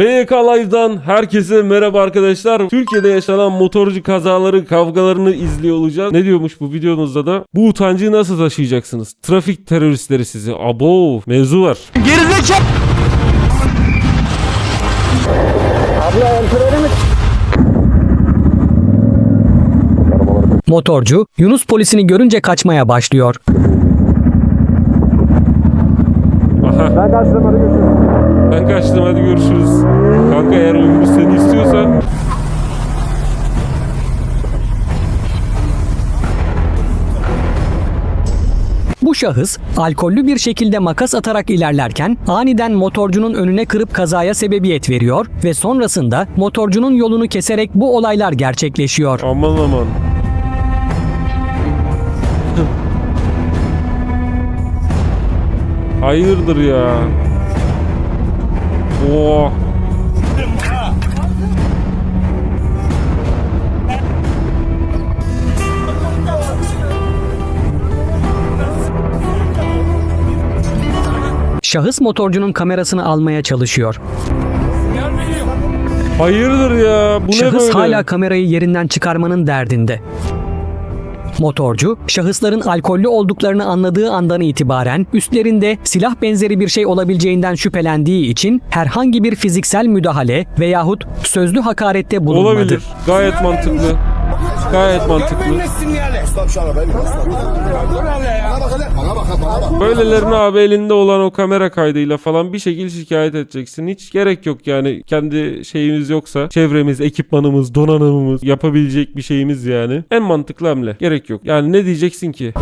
BYK Live'dan herkese merhaba arkadaşlar. Türkiye'de yaşanan motorcu kazaları, kavgalarını izliyor olacağız. Ne diyormuş bu videomuzda da? Bu utancı nasıl taşıyacaksınız? Trafik teröristleri sizi. Abo mevzu var. Motorcu Yunus polisini görünce kaçmaya başlıyor. Aha. Ben kaçtım hadi. Ben kaçtım hadi görüşürüz. Kanka eğer Yunus seni istiyorsa Bu şahıs alkollü bir şekilde makas atarak ilerlerken aniden motorcunun önüne kırıp kazaya sebebiyet veriyor ve sonrasında motorcunun yolunu keserek bu olaylar gerçekleşiyor. aman aman. Hayırdır ya? Oo. Şahıs motorcunun kamerasını almaya çalışıyor. Hayırdır ya? Bu ne Şahıs böyle? hala kamerayı yerinden çıkarmanın derdinde. Motorcu, şahısların alkollü olduklarını anladığı andan itibaren üstlerinde silah benzeri bir şey olabileceğinden şüphelendiği için herhangi bir fiziksel müdahale veyahut sözlü hakarette bulunmadı. Olabilir. Gayet mantıklı. Gayet mantıklı. Böylelerine abi elinde olan o kamera kaydıyla falan bir şekilde şikayet edeceksin. Hiç gerek yok yani. Kendi şeyimiz yoksa çevremiz, ekipmanımız, donanımımız yapabilecek bir şeyimiz yani. En mantıklı hamle. Gerek yok. Yani ne diyeceksin ki?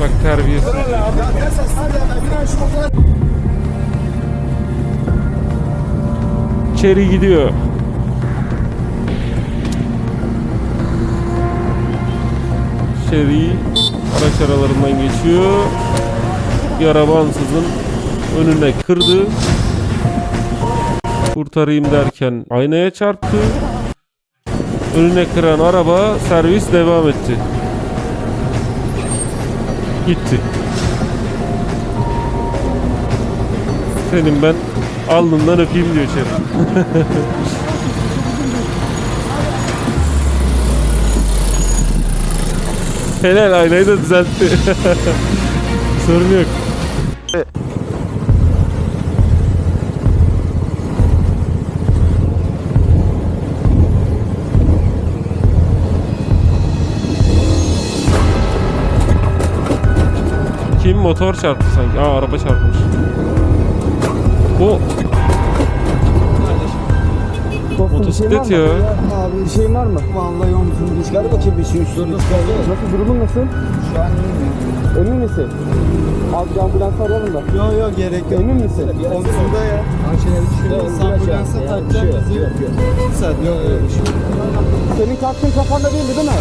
Bak terbiyesiz. İçeri gidiyor. İçeri araç aralarından geçiyor. Bir araba ansızın önüne kırdı. Kurtarayım derken aynaya çarptı. Önüne kıran araba servis devam etti. Gitti. Senin ben alnından öpeyim diyor içeri. Helal aynayı da düzeltti. Sorun yok. Motor çarptı sanki? Aa araba çarpmış. Bu motosiklet ya. Abi bir şeyin var mı? Vallahi omzum Çıkar bakayım bir şey üstünü Nasıl durumun nasıl? Şu an iyiyim. Emin misin? Abi bir ambulans arayalım da. Yok yok gerek yok. Emin misin? Omzumda ya. Biz ambulansa takacağız. Yok yok. Sen yok yok. Senin kaskın kafanda değildi değil mi?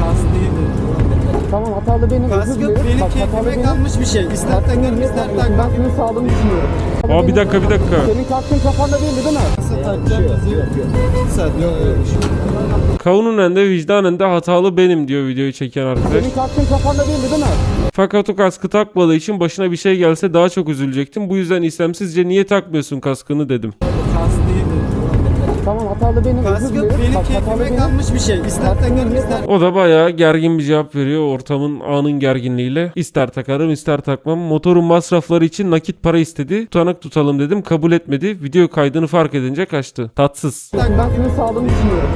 Kask değildi. Tamam hatalı benim. özür Kaskı dilerim. benim Bak, hatalı keyfime kalmış bir şey. İster niye ister takmıyorsun? Ben senin sağlığını düşünüyorum. Aa bir dakika bir dakika. Senin kaskın kafanda değildi değil mi? Takacağız. Yok yok. Sen yok yok. Kanunen de vicdanen de hatalı benim diyor videoyu çeken arkadaş. Senin kaskın kafanda değildi değil mi? Fakat o kaskı takmadığı için başına bir şey gelse daha çok üzülecektim. Bu yüzden istemsizce niye takmıyorsun kaskını dedim. Kask değildi. Hatalı benim. özür Kaskı dilerim. benim Bak, hatalı keyfime benim. kalmış bir şey. İster takarım ister O da bayağı gergin bir cevap veriyor ortamın anın gerginliğiyle. İster takarım ister takmam. Motorun masrafları için nakit para istedi. Tutanak tutalım dedim kabul etmedi. Video kaydını fark edince kaçtı. Tatsız. Ben senin sağlığını düşünüyorum.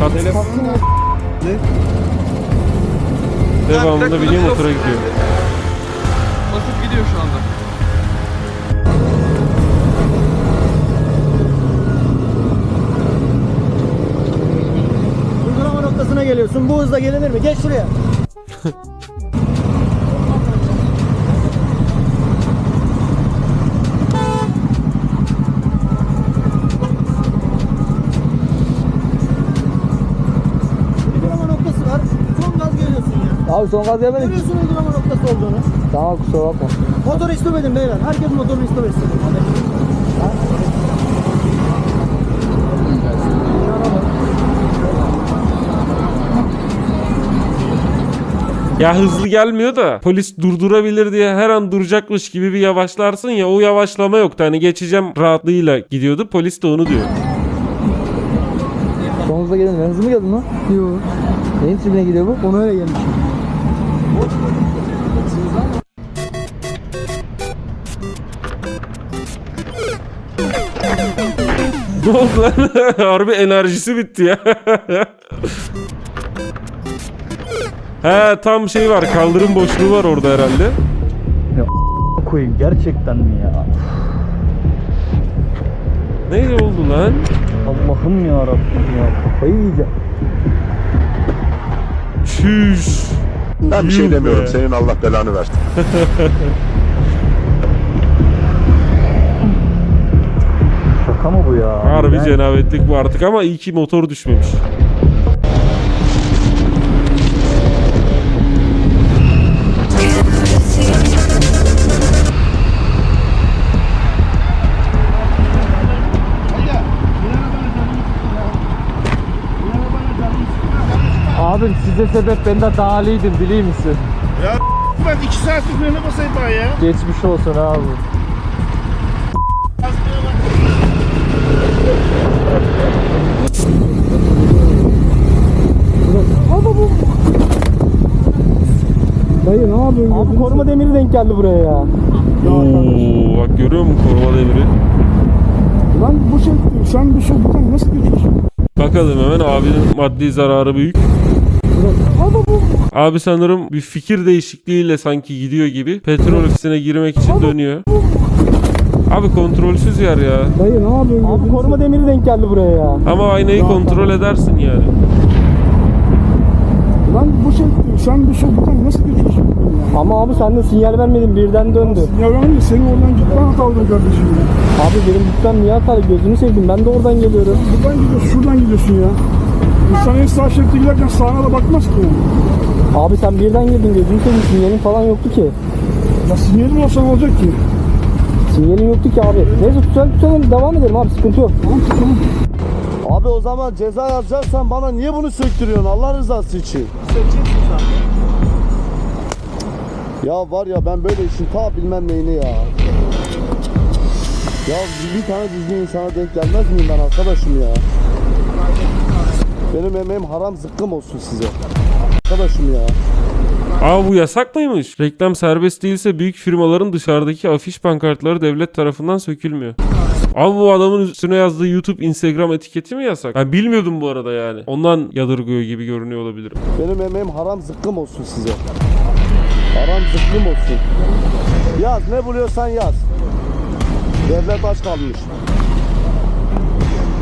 Tatsız. Kaskın yok. Devamında biniyor motora gidiyor. Basıp gidiyor şu anda. Geliyorsun. Bu hızla gelinir mi? Geç şuraya. Uygulama noktası var. Son gaz geliyorsun ya. Abi son gaz yemedik. Görüyorsun uygulama noktası olduğunu. Tamam kusura bakma. Motor istemedim beyler. Herkes motorunu istemesin. Ya hızlı gelmiyor da polis durdurabilir diye her an duracakmış gibi bir yavaşlarsın ya o yavaşlama yoktu. Hani geçeceğim rahatlığıyla gidiyordu. Polis de onu diyor. Son hızla gelin. Ben hızlı mı geldin lan? Yok. Neyin tribine gidiyor bu? Ona öyle gelmiş. Ne oldu lan? Harbi enerjisi bitti ya. He tam şey var kaldırım boşluğu var orada herhalde. koyayım gerçekten mi ya? Ne oldu lan? Allah'ım ya Rabbim ya. Kafayı yiyeceğim. Çüş. Ben bir şey demiyorum. be. Senin Allah belanı versin. Şaka mı bu ya? Harbi Yani- cenabetlik bu artık ama iyi ki motor düşmemiş. Abim size sebep ben de dağılıydım biliyor musun? Ben iki saatlik önüne basayım ben ya. Geçmiş olsun abi. Dayı ne yapıyorsun? Abi koruma demiri denk geldi buraya ya. Oo bak görüyor musun koruma demiri? Lan bu şey, sen bu şey buradan nasıl geçiyorsun? Bakalım hemen abinin maddi zararı büyük. Abi sanırım bir fikir değişikliğiyle sanki gidiyor gibi. Petrol ofisine girmek için dönüyor. Abi kontrolsüz yer ya. Dayı ne yapıyorsun? Abi koruma demiri denk geldi buraya ya. Ama aynayı kontrol edersin yani. Lan bu şey, sen bu şey buradan nasıl geçiyorsun? Ama abi sen de sinyal vermedin birden döndü. Ya ben de senin oradan gitmen hatalı kardeşim ya. Abi benim gitmem niye hatalı gözünü sevdim ben de oradan geliyorum. Buradan gidiyorsun, şuradan gidiyorsun ya. İnsan en sağ şeritte giderken sağına da bakmaz ki. Abi sen birden girdin gözünü seveyim sinyalin falan yoktu ki. Ya sinyalim olsa ne olacak ki? Sinyalin yoktu ki abi. Neyse tutalım tutalım devam edelim abi sıkıntı yok. Abi o zaman ceza yazacaksan bana niye bunu söktürüyorsun Allah rızası için? Ya var ya ben böyle işin ta bilmem neyini ya. Ya bir tane düzgün insana denk gelmez miyim ben arkadaşım ya? Benim emeğim haram zıkkım olsun size. Arkadaşım ya. Aa bu yasak mıymış? Reklam serbest değilse büyük firmaların dışarıdaki afiş pankartları devlet tarafından sökülmüyor. Abi bu adamın üstüne yazdığı YouTube, Instagram etiketi mi yasak? Ben bilmiyordum bu arada yani. Ondan yadırgıyor gibi görünüyor olabilirim. Benim emeğim haram zıkkım olsun size. Haram zıkkım olsun. Yaz ne buluyorsan yaz. Devlet aç kalmış.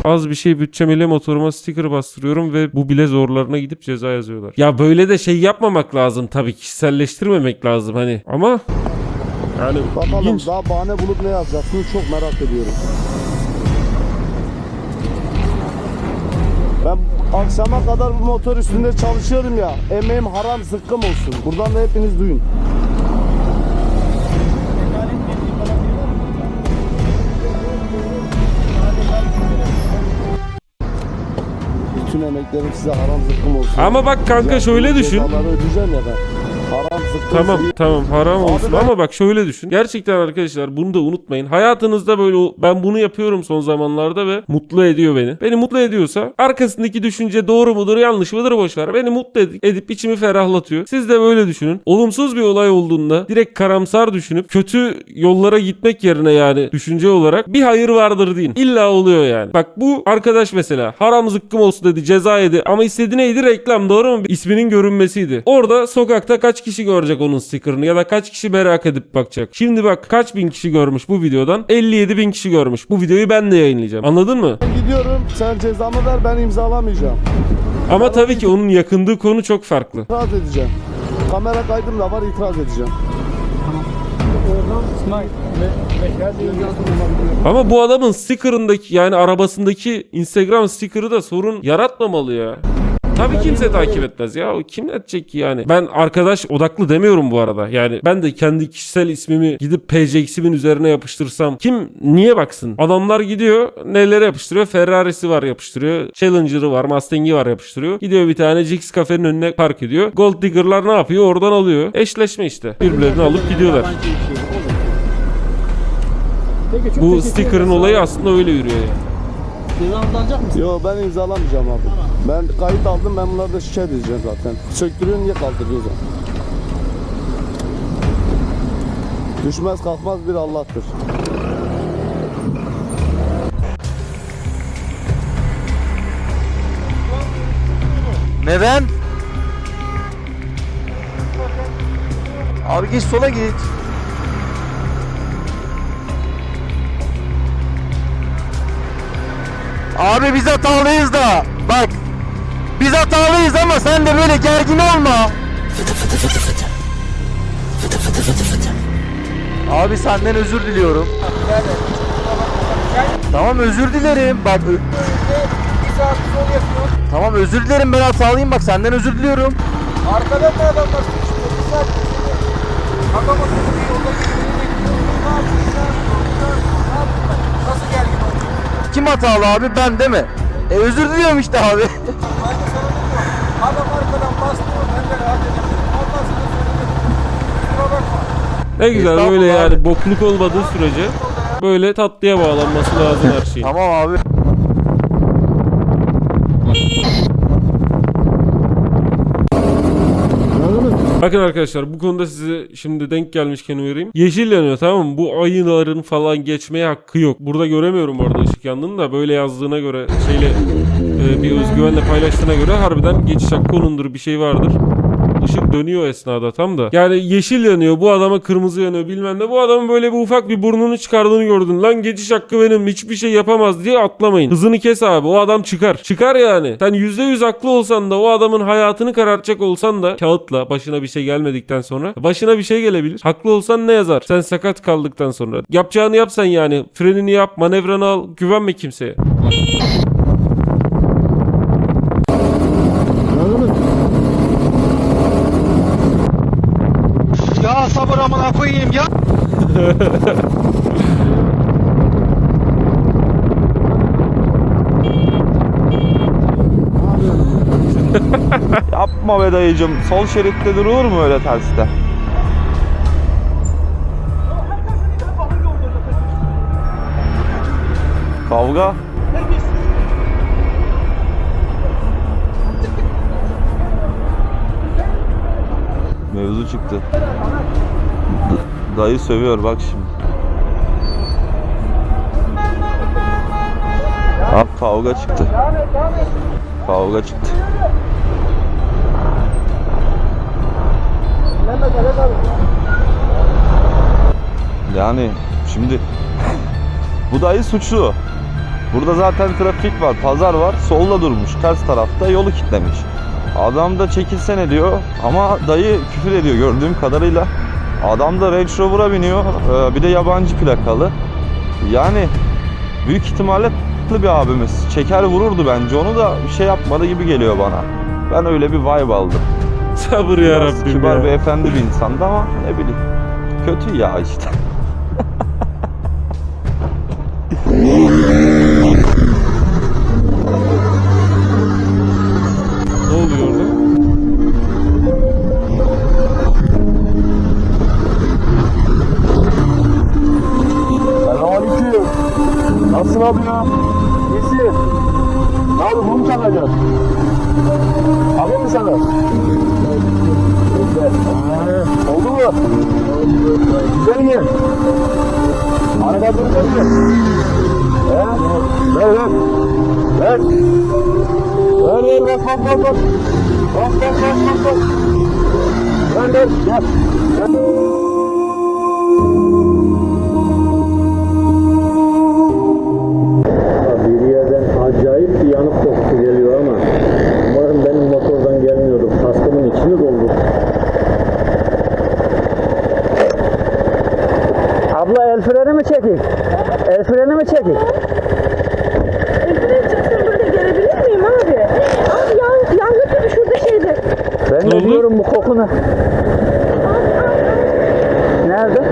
Az bir şey bütçemeyle motoruma sticker bastırıyorum ve bu bile zorlarına gidip ceza yazıyorlar. Ya böyle de şey yapmamak lazım tabii kişiselleştirmemek lazım hani ama yani Bakalım ilginç. daha bahane bulup ne yazacaksınız çok merak ediyorum. Ben akşama kadar bu motor üstünde çalışıyorum ya. Emeğim haram zıkkım olsun. Buradan da hepiniz duyun. Bütün emeklerim size haram zıkkım olsun. Ama bak kanka şöyle bu düşün. ödeyeceğim ya ben. Zıkkım Tamam tamam haram olsun ben- ama bak şöyle düşün. Gerçekten arkadaşlar bunu da unutmayın. Hayatınızda böyle o- ben bunu yapıyorum son zamanlarda ve mutlu ediyor beni. Beni mutlu ediyorsa arkasındaki düşünce doğru mudur yanlış mıdır boş ver. Beni mutlu ed- edip içimi ferahlatıyor. Siz de böyle düşünün. Olumsuz bir olay olduğunda direkt karamsar düşünüp kötü yollara gitmek yerine yani düşünce olarak bir hayır vardır deyin. İlla oluyor yani. Bak bu arkadaş mesela haram zıkkım olsun dedi ceza yedi ama istediği neydi reklam doğru mu? İsminin görünmesiydi. Orada sokakta kaç kişi görecek onun stickerını ya da kaç kişi merak edip bakacak. Şimdi bak kaç bin kişi görmüş bu videodan? 57 bin kişi görmüş. Bu videoyu ben de yayınlayacağım. Anladın mı? Ben gidiyorum. Sen cezamı ver ben imzalamayacağım. Ama tabii ki onun yakındığı konu çok farklı. İtiraz edeceğim. Kamera kaydım da var itiraz edeceğim. Ama bu adamın stickerındaki yani arabasındaki Instagram stickerı da sorun yaratmamalı ya. Tabii kimse takip etmez ya. O kim edecek ki yani? Ben arkadaş odaklı demiyorum bu arada. Yani ben de kendi kişisel ismimi gidip PCX'imin üzerine yapıştırsam kim niye baksın? Adamlar gidiyor nelere yapıştırıyor? Ferrari'si var yapıştırıyor. Challenger'ı var, Mustang'i var yapıştırıyor. Gidiyor bir tane Jix kafenin önüne park ediyor. Gold Digger'lar ne yapıyor? Oradan alıyor. Eşleşme işte. Birbirlerini alıp gidiyorlar. Peki, Bu sticker'ın olayı aslında öyle yürüyor yani. Alacak mısın? Yo ben imzalamayacağım abi. Ben kayıt aldım ben bunları da şikayet edeceğim zaten. Söktürüyor niye kaldırıyorsun? Düşmez kalkmaz bir Allah'tır. Neden? Abi git sola git. Abi biz hatalıyız da. Bak. Biz hatalıyız ama sen de böyle gergin olma. Abi senden özür diliyorum. Tamam özür dilerim. Bak Tamam özür dilerim ben hatalıyım bak senden özür diliyorum. Arkadan da adamlar sıkıştırıyor. Bir saat. Adam bir yolda gidiyor. Ne yapıyorsun sen? Ne yaptın ben? Nasıl gergin oldun? Kim hatalı abi ben değil mi? E özür diliyorum işte abi. Adam arkadan bastırıyor. Ben de rahat edemiyorum. Ondan sonra söyledim. Kusura bakma. Ne güzel Estağfurullah böyle yani abi. bokluk olmadığı sürece böyle tatlıya bağlanması lazım her şeyin. tamam abi. Bakın arkadaşlar bu konuda size şimdi denk gelmişken uyarayım. Yeşil yanıyor tamam mı? Bu ayıların falan geçmeye hakkı yok. Burada göremiyorum orada ışık yandığını da böyle yazdığına göre şeyle e, bir özgüvenle paylaştığına göre harbiden geçiş hakkı onundur bir şey vardır. Işık dönüyor esnada tam da. Yani yeşil yanıyor bu adama kırmızı yanıyor bilmem ne. Bu adamın böyle bir ufak bir burnunu çıkardığını gördün. Lan geçiş hakkı benim hiçbir şey yapamaz diye atlamayın. Hızını kes abi o adam çıkar. Çıkar yani. Sen %100 haklı olsan da o adamın hayatını karartacak olsan da kağıtla başına bir şey gelmedikten sonra başına bir şey gelebilir. Haklı olsan ne yazar? Sen sakat kaldıktan sonra. Yapacağını yap sen yani. Frenini yap, manevranı al. Güvenme kimseye. Ya sabır amına koyayım ya. Yapma be dayıcım. Sol şeritte durulur mu öyle terste? Kavga? Mevzu çıktı. Dayı sövüyor bak şimdi. Abi kavga çıktı. Kavga çıktı. Yani şimdi bu dayı suçlu. Burada zaten trafik var, pazar var. Solda durmuş, ters tarafta yolu kilitlemiş. Adam da çekilsene diyor ama dayı küfür ediyor gördüğüm kadarıyla. Adam da Range Rover'a biniyor. ee, Bir de yabancı plakalı. Yani büyük ihtimalle bir abimiz. Çeker vururdu bence onu da bir şey yapmadı gibi geliyor bana. Ben öyle bir vibe aldım. Sabır ya Rabbim kibar ya. beyefendi bir insandı ama ne bileyim. Kötü ya işte. Nasılsın abi ya? İyisin. Ne abi bunu mu çalacaksın? Alayım mı sana? Oldu mu? Güzel mi? Arada dur mi? He? Ver ver. Ver. Ver ver ver bak bak bak. Bak bak bak bak bak. Ver ver gel. Ver. Kendime çekin. Burada gelebilir miyim abi? Abi yangın gibi şurada şeydi. Ben de biliyorum bu kokunu. Nerede?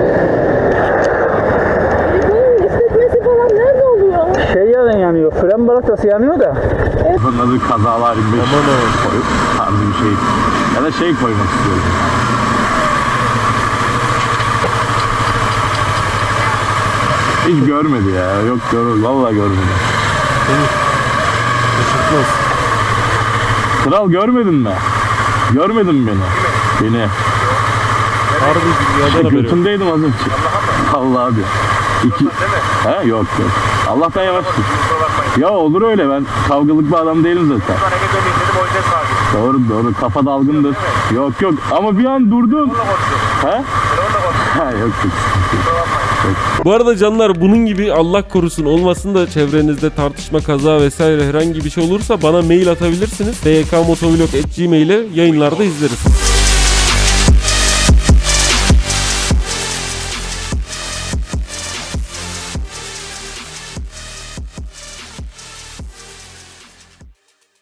Bunun hissetmesi falan nerede oluyor? Şey yanıyor, yanıyor. Fren balatası yanıyor da. Evet. Bunun adı kazalar gibi. Aman o. Tarzı bir şey. Ya da şey koymak istiyorum. Hiç görmedi ya. Yok görmedi. Vallahi görmedi. Şaşırtmaz. Kral görmedin mi? Görmedin mi beni? Beni. Harbi dünyadan haberi yok. Götündeydim az önce. Vallahi diyor. İki... He yok yok. Allah'tan yavaş tut. Ya olur öyle ben kavgalık bir adam değilim zaten. Doğru doğru kafa dalgındır. Yok yok ama bir an durdun. He? Ha yok yok. Bu arada canlar bunun gibi Allah korusun olmasın da çevrenizde tartışma, kaza vesaire herhangi bir şey olursa bana mail atabilirsiniz. dykmotovlog.gmail'e yayınlarda izleriz.